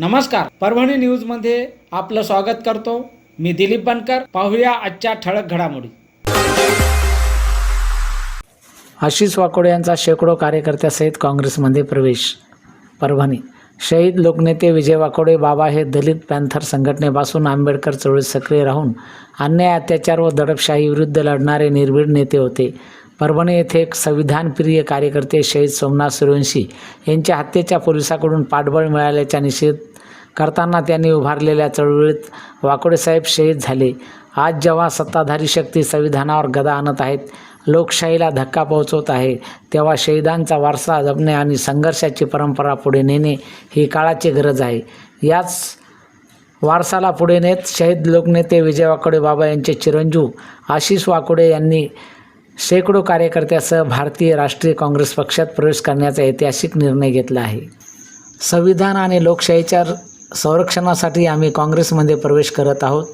नमस्कार. परभणी न्यूजमध्ये आपलं स्वागत करतो. मी दिलीप बनकर. पाहूया आजच्या ठळक घडामोडी. आशिष वाकोडे यांचा शेकडो कार्यकर्त्यासहित काँग्रेसमध्ये प्रवेश. परभणी. शहीद लोकनेते विजय वाकोडे बाबा हे दलित पॅन्थर संघटनेपासून आंबेडकर चळवळीत सक्रिय राहून अन्याय अत्याचार व दडपशाही विरुद्ध लढणारे निर्भीड नेते होते. परभणी येथे एक संविधानप्रिय कार्यकर्ते शहीद सोमनाथ सूर्यवंशी यांच्या हत्येच्या पोलिसाकडून पाठबळ मिळाल्याच्या निषेध करताना त्यांनी उभारलेल्या चळवळीत वाकोडेसाहेब शहीद झाले. आज जेव्हा सत्ताधारी शक्ती संविधानावर गदा आणत आहेत लोकशाहीला धक्का पोहोचवत आहे तेव्हा शहीदांचा वारसा जपणे आणि संघर्षाची परंपरा पुढे नेणे ही काळाची गरज आहे. याच वारसाला पुढे नेत शहीद लोकनेते विजय वाकोडे बाबा यांचे चिरंजीव आशिष वाकोडे यांनी शेकडो कार्यकर्त्यासह भारतीय राष्ट्रीय काँग्रेस पक्षात प्रवेश करण्याचा ऐतिहासिक निर्णय घेतला आहे. संविधान आणि लोकशाहीच्या संरक्षणासाठी आम्ही काँग्रेसमध्ये प्रवेश करत आहोत.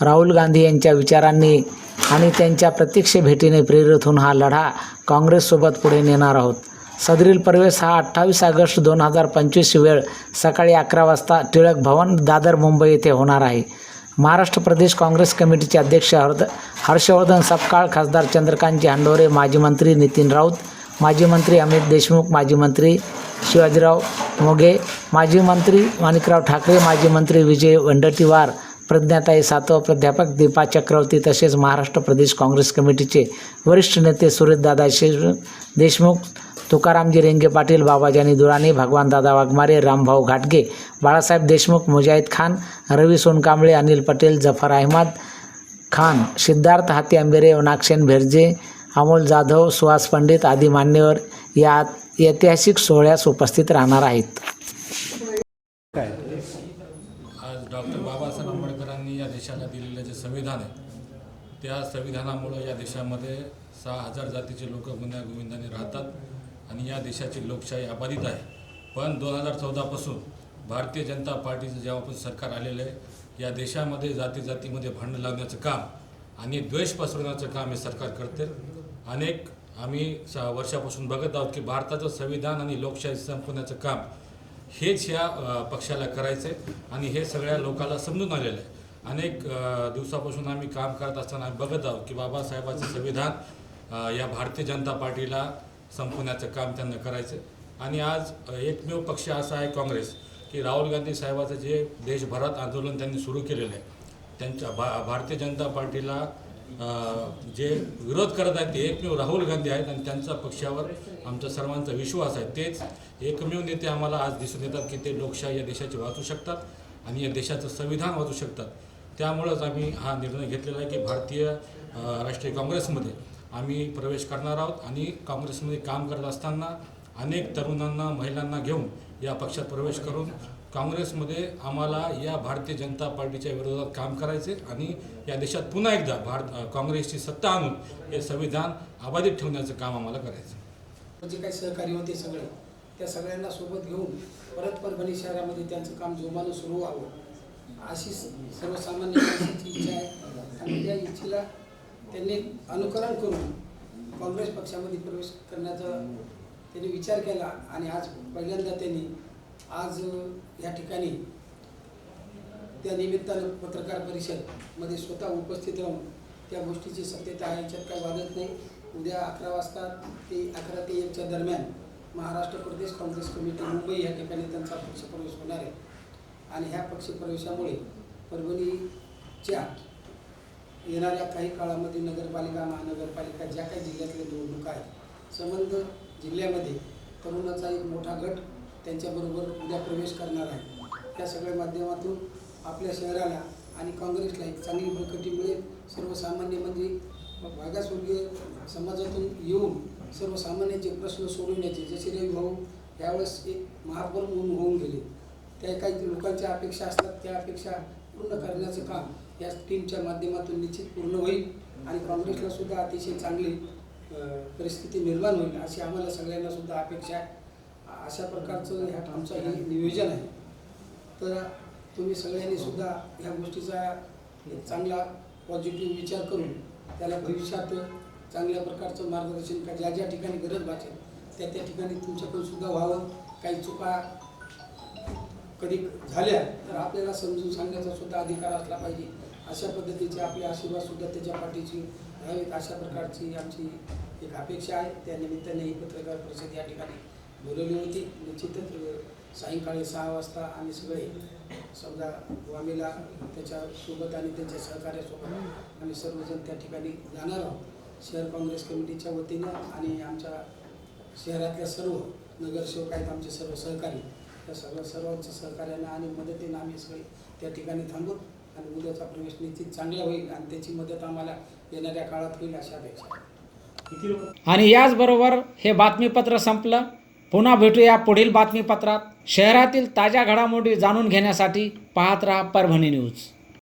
राहुल गांधी यांच्या विचारांनी आणि त्यांच्या प्रत्यक्ष भेटीने प्रेरित होऊन हा लढा काँग्रेससोबत पुढे नेणार आहोत. सदरील प्रवेश हा अठ्ठावीस ऑगस्ट दोन हजार पंचवीस वेळ सकाळी अकरा वाजता टिळक भवन दादर मुंबई येथे होणार आहे. महाराष्ट्र प्रदेश काँग्रेस कमिटीचे अध्यक्ष हर्द हर्षवर्धन सपकाळ खासदार चंद्रकांतजी हंडोरे माजी मंत्री नितीन राऊत माजी मंत्री अमित देशमुख माजी मंत्री शिवाजीराव मोघे माजी मंत्री माणिकराव ठाकरे माजी मंत्री विजय वंडटीवार प्रज्ञाताई सातव प्राध्यापक दीपा चक्रवर्ती तसेच महाराष्ट्र प्रदेश काँग्रेस कमिटीचे वरिष्ठ नेते सुरेशदादा शे देशमुख तुकारामजी रेंगे पाटील बाबाजानी दुराणी भगवानदादा वाघमारे रामभाऊ घाटगे बाळासाहेब देशमुख मुजाहिद खान रवी सोनकांबळे अनिल पटेल जफर अहमद खान सिद्धार्थ हाती आंबेरे नागसेन भेरजे अमोल जाधव सुहास पंडित आदी मान्यवर या ऐतिहासिक सोहळ्यास उपस्थित राहणार आहेत. आज डॉक्टर बाबासाहेब आंबेडकरांनी या देशाला दिलेलं जे संविधान आहे त्या संविधानामुळं या देशामध्ये सहा हजार जातीचे लोक गुन्ह्या गोविंदाने राहतात. आणि या देशाची लोकशाही अबाधित आहे. पण दोन हजार चौदापासून भारतीय जनता पार्टीचं जेव्हापासून सरकार आलेलं आहे या देशामध्ये जाती जातीमध्ये भांडण लावण्याचं काम आणि द्वेष पसरवण्याचं काम हे सरकार करते. अनेक आम्ही स वर्षापासून बघत आहोत की भारताचं संविधान आणि लोकशाही संपवण्याचं काम हेच ह्या पक्षाला करायचं आहे आणि हे सगळ्या लोकांना समजून आलेलं आहे. अनेक दिवसापासून आम्ही काम करत असताना आम्ही बघत आहोत की बाबासाहेबांचं संविधान या भारतीय जनता पार्टीला संपवण्याचं काम त्यांना करायचं. आणि आज एकमेव पक्ष असा आहे काँग्रेस की राहुल गांधी साहेबाचं जे देशभरात आंदोलन त्यांनी सुरू केलेलं आहे त्यांच्या भा भारतीय जनता पार्टीला जे विरोध करत आहेत ते एकमेव राहुल गांधी आहेत आणि त्यांचा पक्षावर आमचा सर्वांचा विश्वास आहे. तेच एकमेव नेते आम्हाला आज दिसून येतात की ते लोकशाही या देशाची वाचू शकतात आणि या देशाचं संविधान वाचू शकतात. त्यामुळंच आम्ही हा निर्णय घेतलेला आहे की भारतीय राष्ट्रीय काँग्रेसमध्ये आम्ही प्रवेश करणार आहोत आणि काँग्रेसमध्ये काम करत असताना अनेक तरुणांना महिलांना घेऊन या पक्षात प्रवेश करून काँग्रेसमध्ये आम्हाला या भारतीय जनता पार्टीच्या विरोधात काम करायचे आणि या देशात पुन्हा एकदा भारत काँग्रेसची सत्ता आणून हे संविधान अबाधित ठेवण्याचं काम आम्हाला करायचं जे काही सहकारी होते सगळे त्या सगळ्यांना सोबत घेऊन परत परभणी शहरामध्ये त्यांचं काम जोमानं सुरू व्हावं अशी सर्वसामान्य इच्छा आहे. आणि त्या इच्छेला त्यांनी अनुकरण करून काँग्रेस पक्षामध्ये प्रवेश करण्याचा त्यांनी विचार केला आणि आज पहिल्यांदा त्यांनी आज या ठिकाणी त्या निमित्तानं पत्रकार परिषदमध्ये स्वतः उपस्थित राहून त्या गोष्टीची सत्यता आहे याच्यात काही वादत नाही. उद्या अकरा वाजता ते अकरा ते एकच्या दरम्यान महाराष्ट्र प्रदेश काँग्रेस कमिटी मुंबई या ठिकाणी त्यांचा पक्षप्रवेश होणार आहे. आणि ह्या पक्षप्रवेशामुळे परभणीच्या येणाऱ्या काही काळामध्ये नगरपालिका महानगरपालिका ज्या काही जिल्ह्यातल्या निवडणुका आहेत संबंध जिल्ह्यामध्ये तरुणाचा एक मोठा गट त्यांच्याबरोबर उद्या प्रवेश करणार आहे. त्या सगळ्या माध्यमातून आपल्या शहराला आणि काँग्रेसला एक चांगली बळकटी मिळेल. सर्वसामान्य म्हणजे मागासवर्गीय समाजातून येऊन सर्वसामान्यांचे प्रश्न सोडवण्याचे जसे रवी भाऊ यावेळेस एक महापौर म्हणून होऊन गेले. त्या काही लोकांच्या अपेक्षा असतात त्या अपेक्षा पूर्ण करण्याचं काम या टीमच्या माध्यमातून निश्चित पूर्ण होईल आणि काँग्रेसला सुद्धा अतिशय चांगली परिस्थिती निर्माण होईल अशी आम्हाला सगळ्यांना सुद्धा अपेक्षा आहे. अशा प्रकारचं ह्या आमचं हे नियोजन आहे. तर तुम्ही सगळ्यांनी सुद्धा ह्या गोष्टीचा एक चांगला पॉझिटिव्ह विचार करून त्याला भविष्यात चांगल्या प्रकारचं मार्गदर्शन का ज्या ज्या ठिकाणी गरज भासेल त्या त्या ठिकाणी तुमच्याकडून सुद्धा व्हावं. काही चुका कधी झाल्या तर आपल्याला समजून सांगण्याचा सुद्धा अधिकार असला पाहिजे. अशा पद्धतीचे आपले आशीर्वाद सुद्धा त्याच्या पाठीची राहावेत. अशा प्रकारची आमची एक अपेक्षा आहे. त्या निमित्ताने ही पत्रकार परिषद या ठिकाणी बोलवली होती. निश्चितच सायंकाळी सहा वाजता आम्ही सगळे समजा वामीला त्याच्यासोबत आणि त्यांच्या सहकार्यासोबत आम्ही सर्वजण त्या ठिकाणी जाणार आहोत. शहर काँग्रेस कमिटीच्या वतीनं आणि आमच्या शहरातल्या सर्व नगरसेवक आहेत आमचे सर्व सहकारी. त्या सर्व सर्वांच्या सहकार्यानं आणि मदतीनं आम्ही सगळे त्या ठिकाणी थांबून आणि उद्याचा प्रवेश निश्चित चांगला होईल आणि त्याची मदत आम्हाला येणाऱ्या काळात होईल अशा अपेक्षा आणि याचबरोबर हे बातमीपत्र संपलं. पुन्हा भेटूया पुढील बातमीपत्रात. शहरातील ताज्या घडामोडी जाणून घेण्यासाठी पाहत राहा परभणी न्यूज.